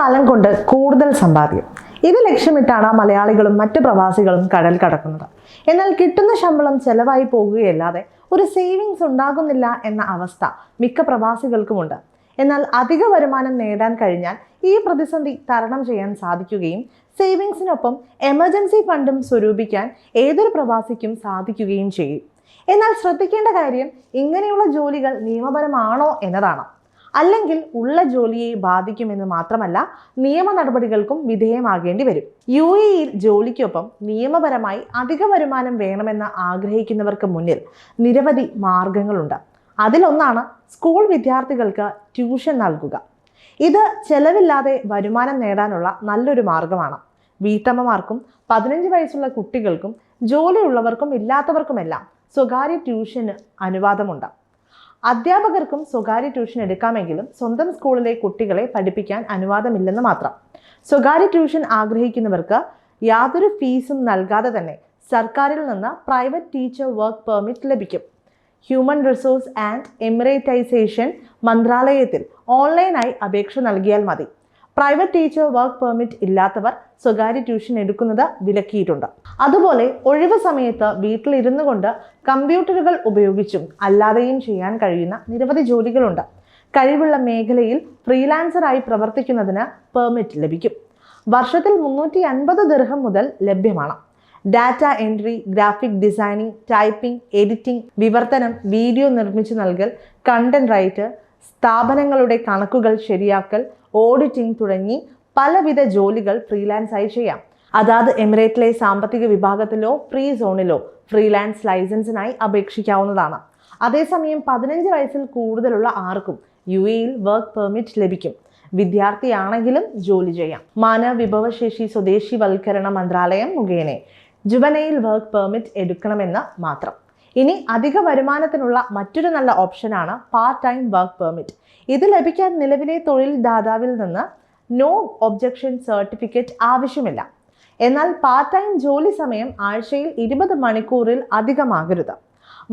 കാലം കൊണ്ട് കൂടുതൽ സമ്പാദ്യം. ഇത് ലക്ഷ്യമിട്ടാണ് മലയാളികളും മറ്റ് പ്രവാസികളും കടൽ കടക്കുന്നത്. എന്നാൽ കിട്ടുന്ന ശമ്പളം ചെലവായി പോകുകയല്ലാതെ ഒരു സേവിങ്സ് ഉണ്ടാകുന്നില്ല എന്ന അവസ്ഥ മിക്ക പ്രവാസികൾക്കുമുണ്ട്. എന്നാൽ അധിക വരുമാനം നേടാൻ കഴിഞ്ഞാൽ ഈ പ്രതിസന്ധി തരണം ചെയ്യാൻ സാധിക്കുകയും സേവിങ്സിനൊപ്പം എമർജൻസി ഫണ്ടും സ്വരൂപിക്കാൻ ഏതൊരു പ്രവാസിക്കും സാധിക്കുകയും ചെയ്യും. എന്നാൽ ശ്രദ്ധിക്കേണ്ട കാര്യം ഇങ്ങനെയുള്ള ജോലികൾ നിയമപരമാണോ എന്നതാണ്. അല്ലെങ്കിൽ ഉള്ള ജോലിയെ ബാധിക്കുമെന്ന് മാത്രമല്ല നിയമ നടപടികൾക്കും വിധേയമാകേണ്ടി വരും. യു എയിൽ ജോലിക്കൊപ്പം നിയമപരമായി അധിക വരുമാനം വേണമെന്ന് ആഗ്രഹിക്കുന്നവർക്ക് മുന്നിൽ നിരവധി മാർഗങ്ങളുണ്ട്. അതിലൊന്നാണ് സ്കൂൾ വിദ്യാർത്ഥികൾക്ക് ട്യൂഷൻ നൽകുക. ഇത് ചെലവില്ലാതെ വരുമാനം നേടാനുള്ള നല്ലൊരു മാർഗമാണ്. വീട്ടമ്മമാർക്കും പതിനഞ്ച് വയസ്സുള്ള കുട്ടികൾക്കും ജോലിയുള്ളവർക്കും ഇല്ലാത്തവർക്കുമെല്ലാം സ്വകാര്യ ട്യൂഷന് അനുവാദമുണ്ട്. അധ്യാപകർക്കും സ്വകാര്യ ട്യൂഷൻ എടുക്കാമെങ്കിലും സ്വന്തം സ്കൂളിലെ കുട്ടികളെ പഠിപ്പിക്കാൻ അനുവാദമില്ലെന്ന് മാത്രം. സ്വകാര്യ ട്യൂഷൻ ആഗ്രഹിക്കുന്നവർക്ക് യാതൊരു ഫീസും നൽകാതെ തന്നെ സർക്കാരിൽ നിന്ന് പ്രൈവറ്റ് ടീച്ചർ വർക്ക് പെർമിറ്റ് ലഭിക്കും. ഹ്യൂമൻ റിസോഴ്സ് ആൻഡ് എമിറേറ്റൈസേഷൻ മന്ത്രാലയത്തിൽ ഓൺലൈനായി അപേക്ഷ നൽകിയാൽ മതി. പ്രൈവറ്റ് ടീച്ചർ വർക്ക് പെർമിറ്റ് ഇല്ലാത്തവർ സ്വകാര്യ ട്യൂഷൻ എടുക്കുന്നത് വിലക്കിയിട്ടുണ്ട്. അതുപോലെ ഒഴിവ് സമയത്ത് വീട്ടിലിരുന്നു കൊണ്ട് കമ്പ്യൂട്ടറുകൾ ഉപയോഗിച്ചും അല്ലാതെയും ചെയ്യാൻ കഴിയുന്ന നിരവധി ജോലികളുണ്ട്. കഴിവുള്ള മേഖലയിൽ ഫ്രീലാൻസറായി പ്രവർത്തിക്കുന്നതിന് പെർമിറ്റ് ലഭിക്കും. വർഷത്തിൽ മുന്നൂറ്റി അൻപത് ദീർഘം മുതൽ ലഭ്യമാണ്. Data entry graphic designing typing editing വിവർത്തനം വീഡിയോ നിർമ്മിച്ചു നൽകൽ കണ്ടന്റ് റൈറ്റർ സ്ഥാപനങ്ങളുടെ കണക്കുകൾ ശരിയാക്കൽ ഓഡിറ്റിംഗ് തുടങ്ങി പലവിധ ജോലികൾ ഫ്രീലാൻസായി ചെയ്യാം. അതാത് എമിറേറ്റിലെ സാമ്പത്തിക വിഭാഗത്തിലോ ഫ്രീ സോണിലോ ഫ്രീലാൻസ് ലൈസൻസിനായി അപേക്ഷിക്കാവുന്നതാണ്. അതേസമയം പതിനഞ്ച് വയസ്സിൽ കൂടുതലുള്ള ആർക്കും യു എയിൽ വർക്ക് പെർമിറ്റ് ലഭിക്കും. വിദ്യാർത്ഥിയാണെങ്കിലും ജോലി ചെയ്യാം. മാനവ വിഭവശേഷി സ്വദേശിവൽക്കരണ മന്ത്രാലയം മുഖേന. ജുവനയിൽ വർക്ക് പെർമിറ്റ് എടുക്കണമെന്ന് മാത്രം. ഇനി അധിക വരുമാനത്തിനുള്ള മറ്റൊരു നല്ല ഓപ്ഷനാണ് പാർട്ട് ടൈം വർക്ക് പെർമിറ്റ് ഇത് ലഭിക്കാൻ നിലവിലെ തൊഴിൽ ദാതാവിൽ നിന്ന് നോ ഒബ്ജക്ഷൻ സർട്ടിഫിക്കറ്റ് ആവശ്യമില്ല. എന്നാൽ പാർട്ട് ടൈം ജോലി സമയം ആഴ്ചയിൽ ഇരുപത് മണിക്കൂറിൽ അധികമാകരുത്.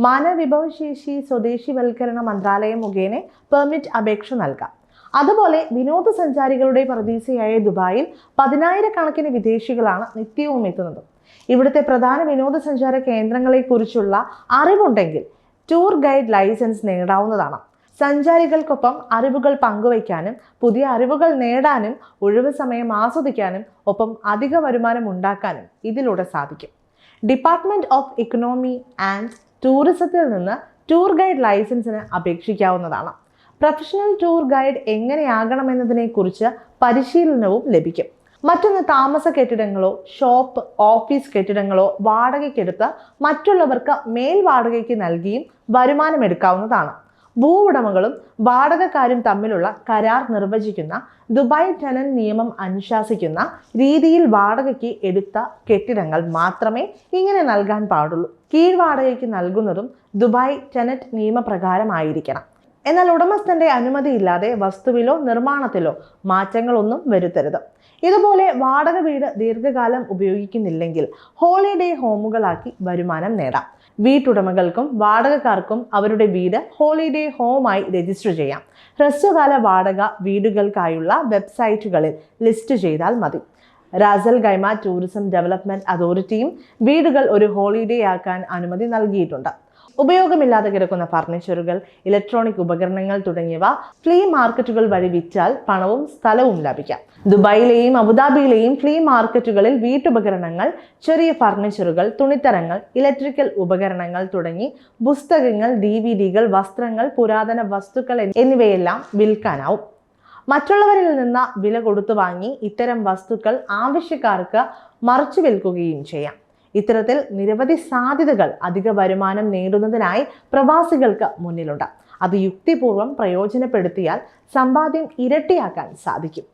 മാനവവിഭവശേഷി സ്വദേശിവൽക്കരണ മന്ത്രാലയം മുഖേന പെർമിറ്റ് അപേക്ഷ നൽകാം. അതുപോലെ വിനോദസഞ്ചാരികളുടെ പ്രതീക്ഷയായ ദുബായിൽ പതിനായിരക്കണക്കിന് വിദേശികളാണ് നിത്യവും എത്തുന്നത്. ഇവിടുത്തെ പ്രധാന വിനോദസഞ്ചാര കേന്ദ്രങ്ങളെക്കുറിച്ചുള്ള അറിവുണ്ടെങ്കിൽ ടൂർ ഗൈഡ് ലൈസൻസ് നേടാവുന്നതാണ്. സഞ്ചാരികൾക്കൊപ്പം അറിവുകൾ പങ്കുവയ്ക്കാനും പുതിയ അറിവുകൾ നേടാനും ഒഴിവ് സമയം ആസ്വദിക്കാനും ഒപ്പം അധിക വരുമാനം ഉണ്ടാക്കാനും ഇതിലൂടെ സാധിക്കും. ഡിപ്പാർട്ട്മെന്റ് ഓഫ് ഇക്കണോമി ആൻഡ് ടൂറിസത്തിൽ നിന്ന് ടൂർ ഗൈഡ് ലൈസൻസിന് അപേക്ഷിക്കാവുന്നതാണ്. പ്രൊഫഷണൽ ടൂർ ഗൈഡ് എങ്ങനെയാകണമെന്നതിനെക്കുറിച്ച് പരിശീലനവും ലഭിക്കും. മറ്റൊന്ന് താമസ കെട്ടിടങ്ങളോ ഷോപ്പ് ഓഫീസ് കെട്ടിടങ്ങളോ വാടകയ്ക്കെടുത്ത് മറ്റുള്ളവർക്ക് മേൽ വാടകയ്ക്ക് നൽകിയും വരുമാനം എടുക്കാവുന്നതാണ്. ഭൂ ഉടമകളും വാടകക്കാരും തമ്മിലുള്ള കരാർ നിർവചിക്കുന്ന ദുബായ് ടെനൻ നിയമം അനുശാസിക്കുന്ന രീതിയിൽ വാടകയ്ക്ക് എടുത്ത കെട്ടിടങ്ങൾ മാത്രമേ ഇങ്ങനെ നൽകാൻ പാടുള്ളൂ. കീഴ്വാടകയ്ക്ക് നൽകുന്നതും ദുബായ് ടെനറ്റ് നിയമപ്രകാരമായിരിക്കണം. എന്നാൽ ഉടമസ്ഥന്റെ അനുമതിയില്ലാതെ വസ്തുവിലോ നിർമ്മാണത്തിലോ മാറ്റങ്ങളൊന്നും വരുത്തരുത്. ഇതുപോലെ വാടക വീട് ദീർഘകാലം ഉപയോഗിക്കുന്നില്ലെങ്കിൽ ഹോളിഡേ ഹോമുകളാക്കി വരുമാനം നേടാം. വീട്ടുടമകൾക്കും വാടകക്കാർക്കും അവരുടെ വീട് ഹോളിഡേ ഹോമായി രജിസ്റ്റർ ചെയ്യാം. ഹ്രസ്വകാല വാടക വീടുകൾക്കായുള്ള വെബ്സൈറ്റുകളിൽ ലിസ്റ്റ് ചെയ്താൽ മതി. റാസൽ ഗൈമ ടൂറിസം ഡെവലപ്മെന്റ് അതോറിറ്റിയും വീടുകൾ ഒരു ഹോളിഡേ ആക്കാൻ അനുമതി നൽകിയിട്ടുണ്ട്. ഉപയോഗമില്ലാതെ കിടക്കുന്ന ഫർണിച്ചറുകൾ ഇലക്ട്രോണിക് ഉപകരണങ്ങൾ തുടങ്ങിയവ ഫ്ലീ മാർക്കറ്റുകൾ വഴി വിറ്റാൽ പണവും സ്ഥലവും ലഭിക്കാം. ദുബായിലെയും അബുദാബിയിലെയും ഫ്ലീ മാർക്കറ്റുകളിൽ വീട്ടുപകരണങ്ങൾ ചെറിയ ഫർണിച്ചറുകൾ തുണിത്തരങ്ങൾ ഇലക്ട്രിക്കൽ ഉപകരണങ്ങൾ തുടങ്ങി പുസ്തകങ്ങൾ ഡി വസ്ത്രങ്ങൾ പുരാതന വസ്തുക്കൾ എന്നിവയെല്ലാം വിൽക്കാനാവും. മറ്റുള്ളവരിൽ നിന്ന് വില കൊടുത്തു വാങ്ങി ഇത്തരം വസ്തുക്കൾ ആവശ്യക്കാർക്ക് മറച്ചു വിൽക്കുകയും ചെയ്യാം. ഇത്തരത്തിൽ നിരവധി സാധ്യതകൾ അധിക വരുമാനം നേടുന്നതിനായി പ്രവാസികൾക്ക് മുന്നിലുണ്ട്. അത് യുക്തിപൂർവം പ്രയോജനപ്പെടുത്തിയാൽ സമ്പാദ്യം ഇരട്ടിയാക്കാൻ സാധിക്കും.